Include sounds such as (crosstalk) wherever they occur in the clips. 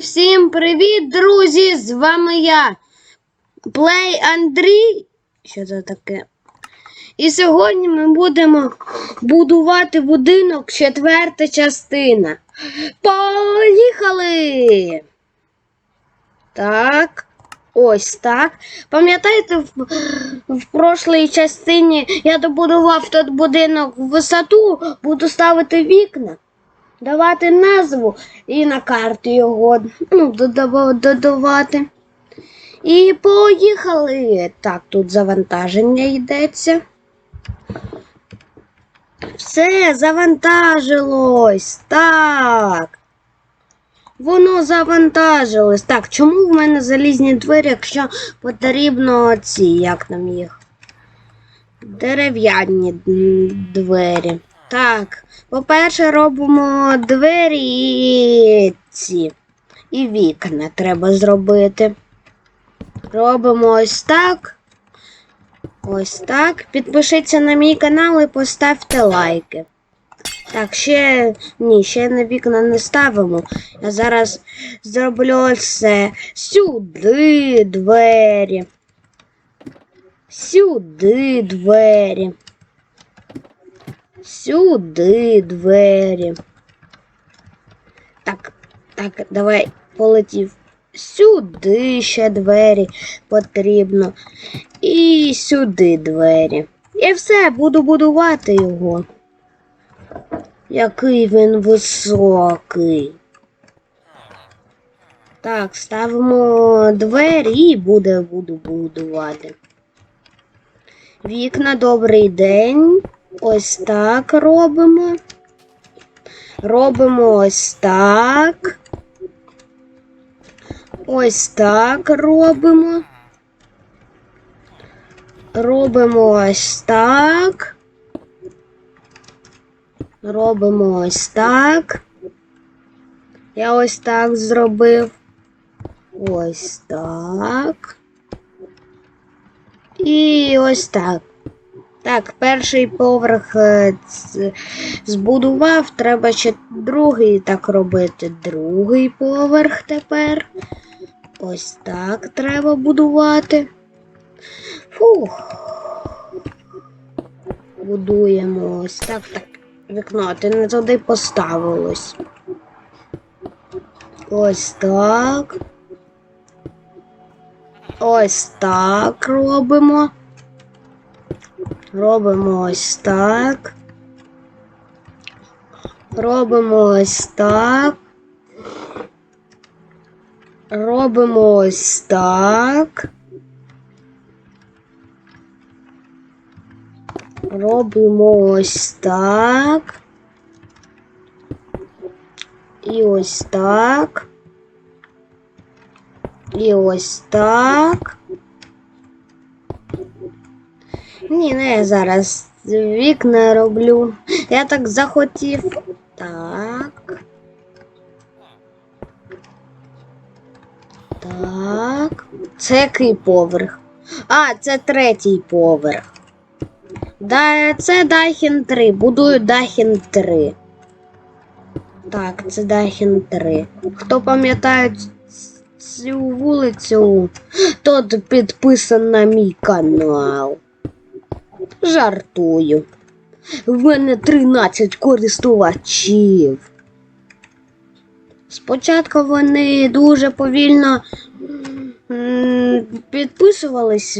Всім привіт, друзі! З вами я, Плей Андрій. Що це таке? І сьогодні ми будемо будувати будинок, четверта частина. Поїхали! Так, ось так. Пам'ятаєте, в, в прошлій частині я добудував тут будинок в висоту, буду ставити вікна давати назву і на карті його ну, додавати. І поїхали. Так, тут завантаження йдеться. Все, завантажилось. Так. Воно завантажилось. Так, чому в мене залізні двері, якщо потрібно ці, як нам їх? Дерев'яні двері. Так, по-перше, робимо двері і ці. І вікна треба зробити. Робимо ось так. Ось так. Підпишіться на мій канал і поставте лайки. Так, ще ні, ще на вікна не ставимо. Я зараз зроблю все. Сюди двері. Сюди двері. Сюди двері. Так, так, давай полетів. Сюди ще двері потрібно. І сюди двері. І все, буду будувати його. Який він високий. Так, ставимо двері і буде, буду будувати. Вікна, добрий день. Ось так робимо. Робимо ось так. Ось так робимо. Робимо ось так. Робимо ось так. Я ось так зробив. Ось так. І ось так. Так, перший поверх е, збудував, треба ще другий так робити. Другий поверх тепер. Ось так треба будувати. Фух. Будуємо ось так, так. Вікно, ти не туди поставилось. Ось так. Ось так робимо. Робимо ось так. Робимо ось так. Робимо ось так. Робимо ось так. І ось так. І ось так. Ні, не я зараз вікна роблю. Я так захотів. Так. Так. Це який поверх? А, це третій поверх. Да, це Дахін 3. Будую Дахін 3. Так, це Дахін 3. Хто пам'ятає цю вулицю, тот підписан на мій канал. Жартую. В мене 13 користувачів. Спочатку вони дуже повільно підписувались.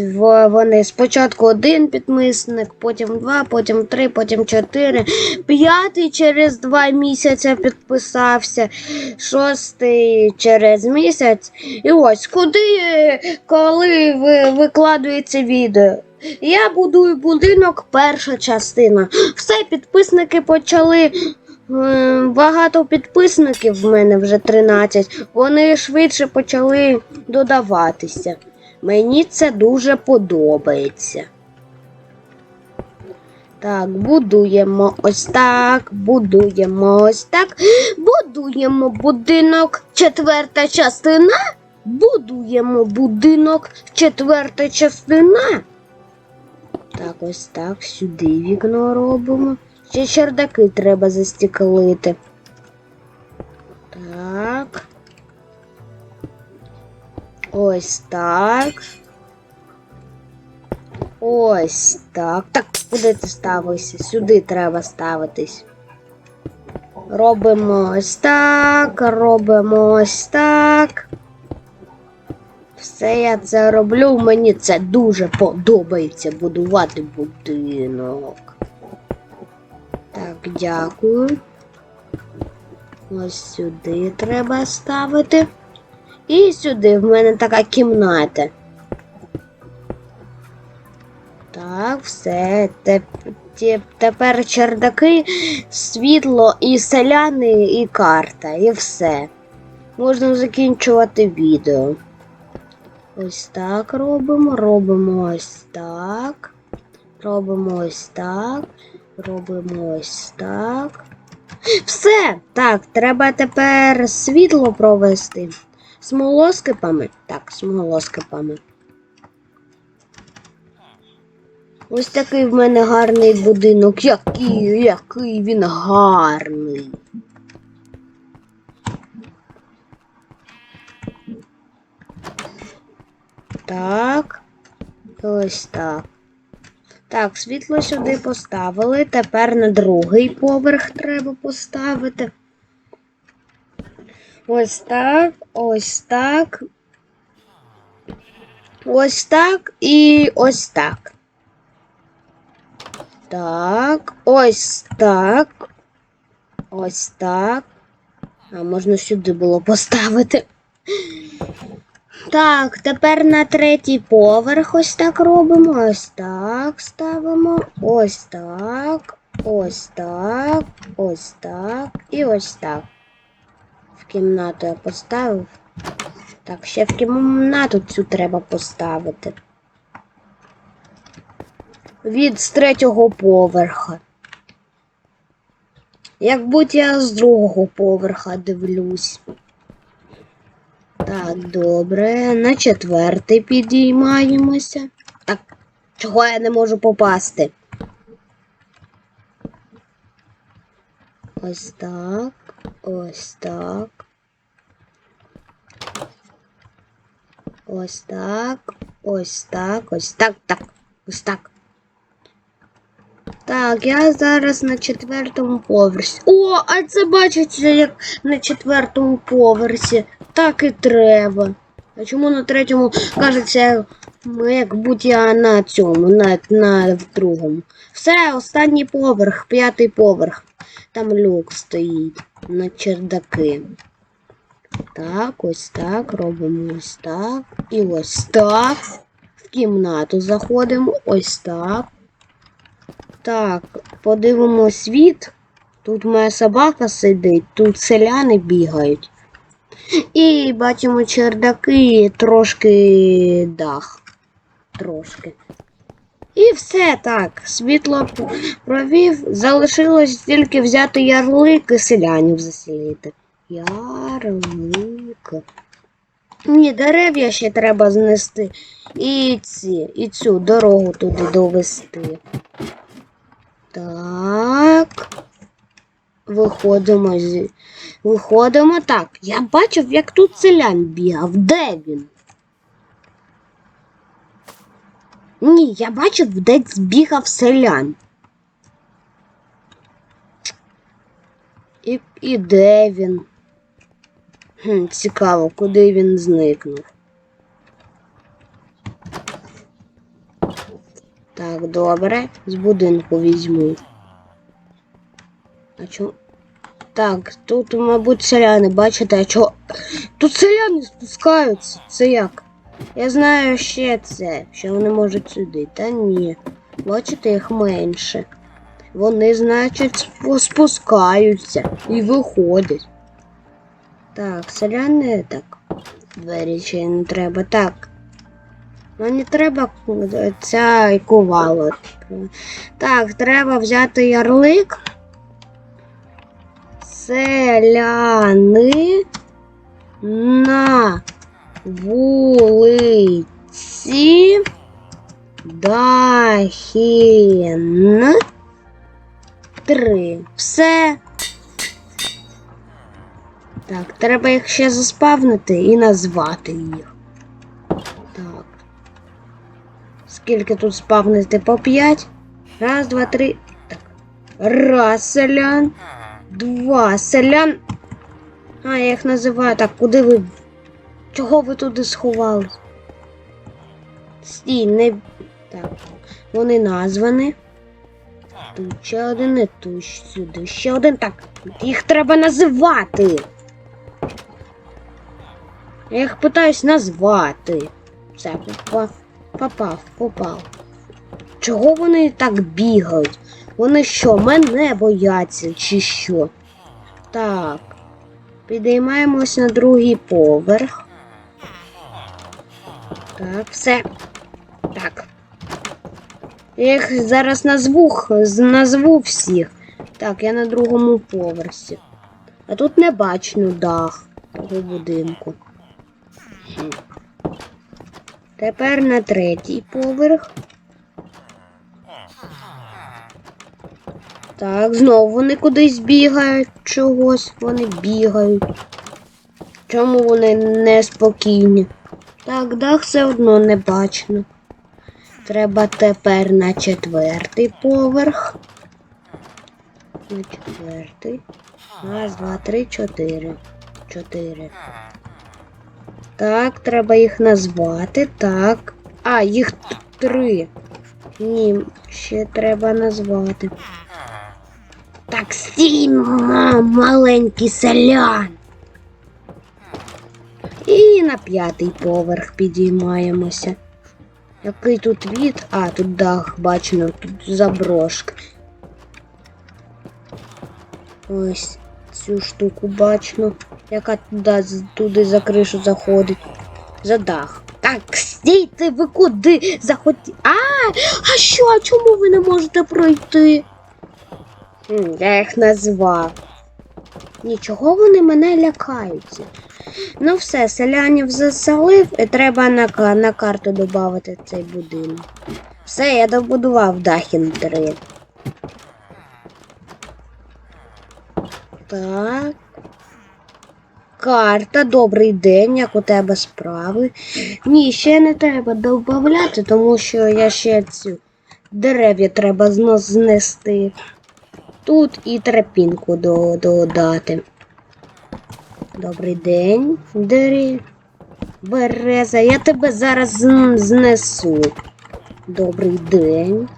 Вони спочатку один підписник, потім два, потім три, потім чотири. П'ятий через два місяці підписався, шостий через місяць. І ось куди, коли ви викладується відео. Я будую будинок, перша частина. Все, підписники почали. Багато підписників в мене вже 13. Вони швидше почали додаватися. Мені це дуже подобається. Так, будуємо ось так, будуємо ось так. Будуємо будинок, четверта частина. Будуємо будинок, четверта частина. Так, ось так, сюди вікно робимо. Ще чердаки треба застіклити. Так. Ось так. Ось так. Так, куди ти ставишся? Сюди треба ставитись. Робимо ось так, робимо ось так. Все я це роблю, мені це дуже подобається будувати будинок. Так, дякую. Ось сюди треба ставити. І сюди в мене така кімната. Так, все. Теп- теп- Тепер чердаки, світло і селяни, і карта, і все. Можна закінчувати відео. Ось так робимо, робимо ось так. Робимо ось так. Робимо ось так. Все! Так, треба тепер світло провести. Смолоскипами? Так, смолоскипами. Ось такий в мене гарний будинок. Який, який він гарний. Так. Ось так. Так, світло сюди поставили. Тепер на другий поверх треба поставити. Ось так, ось так. Ось так і ось так. Так, ось так. Ось так. А можна сюди було поставити. Так, тепер на третій поверх ось так робимо. Ось так ставимо. Ось так. Ось так. Ось так. І ось так. В кімнату я поставив. Так, ще в кімнату цю треба поставити. Від з третього поверха. Як будь я з другого поверха дивлюсь. Так, добре. На четвертий підіймаємося. Так, чого я не можу попасти? Ось так. Ось так. Ось так. Ось так. Ось так. Так. Ось так. Так, я зараз на четвертому поверсі. О, а це бачиться, як на четвертому поверсі. Так і треба. А чому на третьому кажеться, як будь я на цьому, на, на другому. Все, останній поверх, п'ятий поверх. Там люк стоїть на чердаки. Так, ось так, робимо ось так. І ось так. В кімнату заходимо, ось так. Так, подивимо світ. Тут моя собака сидить, тут селяни бігають. І бачимо чердаки, трошки дах. Трошки. І все так. Світло провів. Залишилось тільки взяти ярлик і селянів заселити. Ярлик. Ні, дерев'я ще треба знести. І ці, і цю дорогу туди довести. Так. Виходимо з. Виходимо так. Я бачив, як тут селян бігав. Де він? Ні, я бачив, де збігав селян. І, і де він? Хм, цікаво, куди він зникнув. Так, добре, з будинку візьму. А чо? Так, тут, мабуть, селяни, бачите, а чого? Тут селяни спускаються. Це як? Я знаю ще це, що вони можуть сюди. Та ні. Бачите, їх менше. Вони, значить, спускаються і виходять. Так, селяни так. Двері ще не треба. Так. Мені треба ця кувало. Так, треба взяти ярлик. Селяни на вулиці Дахін. Три. Все. Так, треба їх ще заспавнити і назвати їх. Так. скільки тут спавнити? По 5? Раз, два, три. Так. Раз селян. Два селян. А, я їх називаю. Так, куди ви? Чого ви туди сховались? Стій, не. Так. Вони названі. Тут ще один, і тут сюди ще один. Так, їх треба називати. Я їх питаюсь назвати. Все, попав, попав, попав. Чого вони так бігають? Вони що, мене бояться, чи що? Так. Підіймаємось на другий поверх. Так, все. Так. Я їх зараз назву, назву всіх. Так, я на другому поверсі. А тут не бачно дах того будинку. Тепер на третій поверх. Так, знову вони кудись бігають чогось, вони бігають. Чому вони неспокійні? Так, дах все одно не бачно. Треба тепер на четвертий поверх. На четвертий. Раз, два, три, чотири. Чотири. Так, треба їх назвати. Так. А, їх три. Ні, ще треба назвати. Так, стій, маленький селян. І на п'ятий поверх підіймаємося. Який тут від? А, тут дах бачно, тут заброшка. Ось цю штуку бачно, яка туди, туди за кришу заходить. За дах. Так, стійте, ви куди заходите? А, а що, а чому ви не можете пройти? Я їх назвав. Нічого вони мене лякаються. Ну все, селянів заселив, і треба на, на карту додати цей будинок. Все, я добудував Дахін 3. Так. Карта, добрий день, як у тебе справи. Ні, ще не треба додати, тому що я ще цю дерев'я треба знести. Тут і тропінку додати. Добрий день, Дері. Береза, я тебе зараз знесу. Добрий день.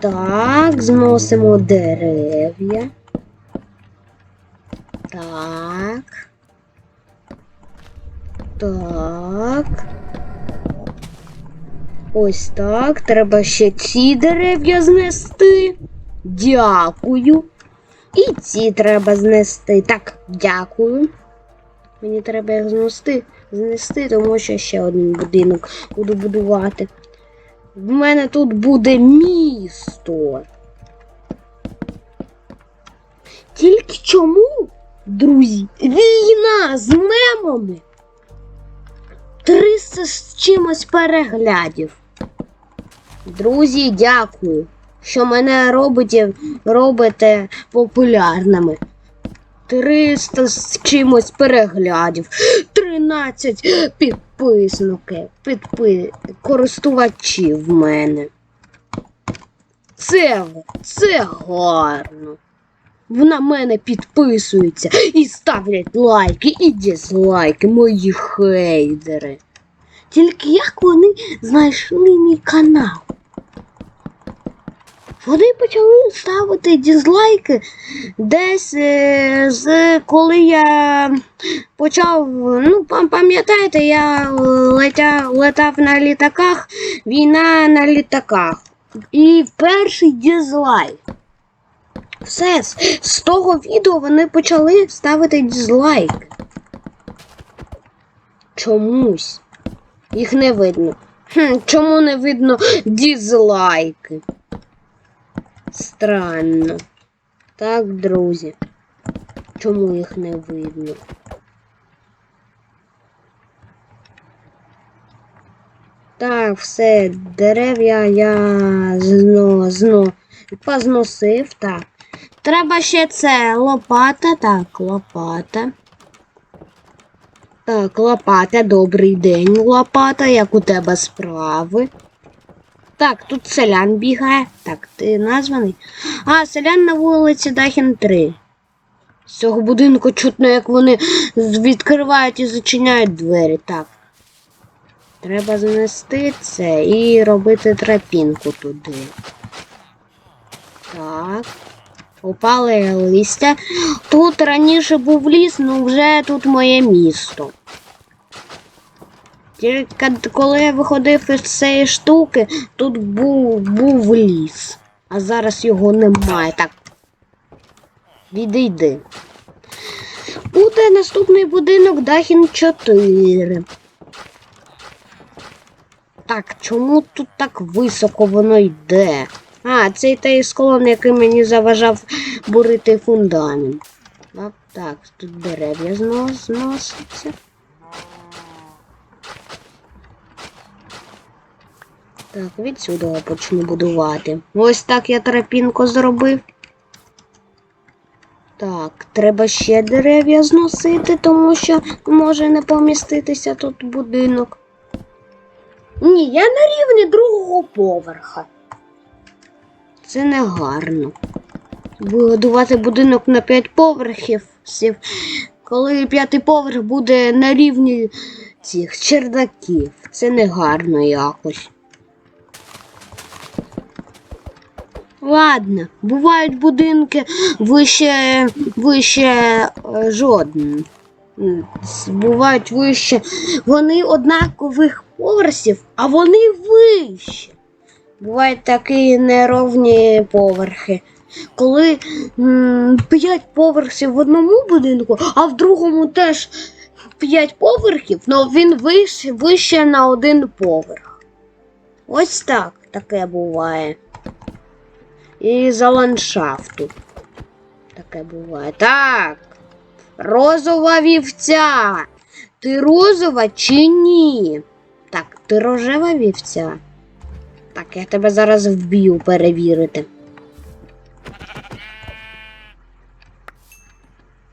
Так, зносимо дерев'я. Так. Так. Ось так. Треба ще ці дерев'я знести. Дякую. І ці треба знести. Так, дякую. Мені треба їх знести, знести, тому що ще один будинок буду будувати. В мене тут буде місто. Тільки чому, друзі, війна з мемами? 300 з чимось переглядів. Друзі, дякую, що мене робите, робите популярними. 300 з чимось переглядів, 13 підписників, підпи... користувачів в мене. Це, це гарно. На мене підписуються і ставлять лайки і дизлайки, мої хейдери. Тільки як вони знайшли мій канал? Вони почали ставити дизлайки десь е, з коли я почав. Ну, пам- пам'ятаєте, я летя, летав на літаках, війна на літаках. І перший дизлайк. Все, з, того відео вони почали ставити дизлайк. Чомусь. Їх не видно. Хм, чому не видно дизлайки? Странно. Так, друзі. Чому їх не видно? Так, все, дерев'я я зно, зно, позносив. Так. Треба ще це лопата. Так, лопата. Так, лопата, добрий день, лопата, як у тебе справи? Так, тут селян бігає. Так, ти названий? А, селян на вулиці Дахін 3. З цього будинку чутно, як вони відкривають і зачиняють двері. Так. Треба знести це і робити тропінку туди. Так. Упали листя. Тут раніше був ліс, ну вже тут моє місто. Тільки коли я виходив із цієї штуки, тут був, був ліс. А зараз його немає. Так. Відійди. Буде наступний будинок Дахін 4. Так, чому тут так високо воно йде? А, це той склон, який мені заважав бурити фундамент. Так, так, тут дерев'я знос, зноситься. Так, відсюди я почну будувати. Ось так я тропінку зробив. Так, треба ще дерев'я зносити, тому що може не поміститися тут будинок. Ні, я на рівні другого поверха. Це не гарно. Будувати будинок на 5 поверхів, коли п'ятий поверх буде на рівні цих чердаків. Це не гарно якось. Ладно, бувають будинки вище, вище е, с- Бувають вище. Вони однакових поверхів, а вони вище. Бувають такі неровні поверхи. Коли м, п'ять поверхів в одному будинку, а в другому теж п'ять поверхів, але він вище, вище на один поверх. Ось так таке буває. І за ландшафту. Таке буває. Так. Розова вівця. Ти розова чи ні? Так, ти рожева вівця. Так, я тебе зараз вб'ю перевірити.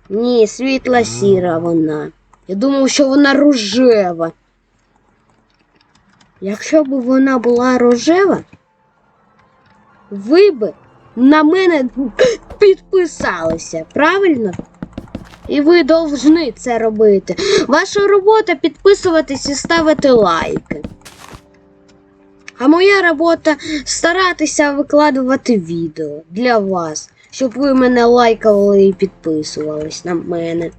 Ні, світла сіра вона. Я думав, що вона рожева. Якщо б вона була рожева, ви б на мене (gasps) підписалися, правильно? І ви повинні це робити. Ваша робота підписуватись і ставити лайки. А моя робота старатися викладувати відео для вас, щоб ви мене лайкали і підписувались на мене.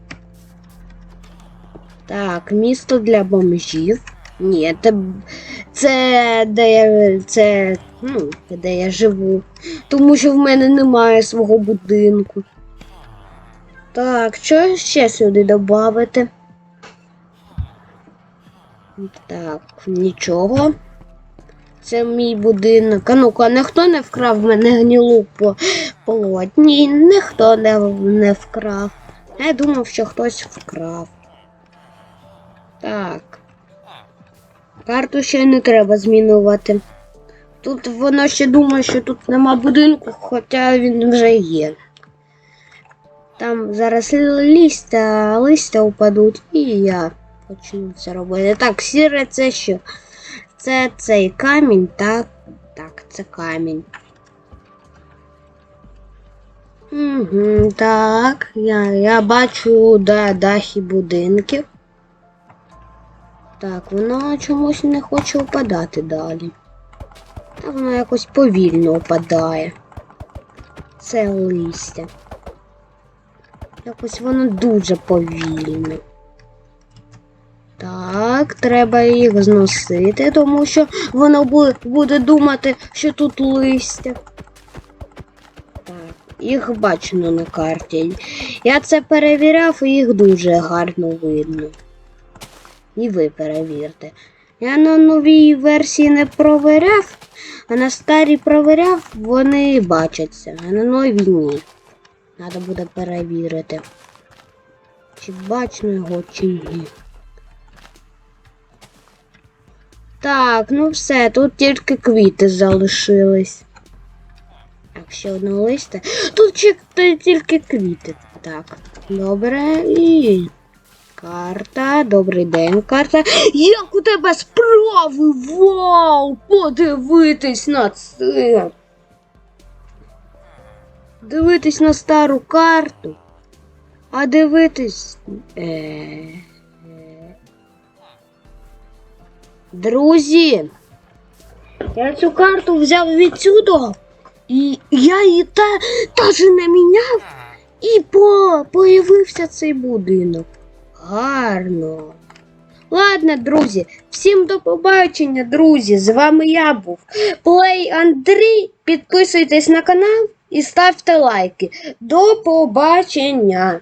Так, місто для бомжів. Ні, це, це де я це, ну, де я живу. Тому що в мене немає свого будинку. Так, що ще сюди додати? Так, нічого. Це мій будинок. А ну-ка, ніхто не вкрав в мене гнілу по полотні. Ніхто не, не вкрав. Я думав, що хтось вкрав. Так. Карту ще не треба змінювати. Тут воно ще думає, що тут нема будинку, хоча він вже є. Там зараз листя, листя упадуть, і я почну це робити. Так, сіре це що? Це цей камінь, так? Так, це камінь. Угу, так, я, я бачу да, дахи будинків. Так, воно чомусь не хоче впадати далі. Та воно якось повільно опадає. Це листя. Якось воно дуже повільно. Так, треба їх зносити, тому що воно буде, думати, що тут листя. Так, їх бачено на карті. Я це перевіряв і їх дуже гарно видно. І ви перевірте. Я на новій версії не провіряв, а на старій провіряв, вони бачаться, а на новій ні. Треба буде перевірити. Чи бачно його, чи ні. Так, ну все, тут тільки квіти залишились. Так, ще одне листя. Тут тільки квіти. Так, добре і Карта, добрий день, карта. Як у тебе справи? Вау! Подивитись на це. Дивитись на стару карту. А дивитись. Е... Друзі. Я цю карту взяв відсюди. І я її та, теж не міняв. І по, появився цей будинок. Гарно. Ладно, друзі, всім до побачення, друзі. З вами я був Плей Андрій. Підписуйтесь на канал і ставте лайки. До побачення!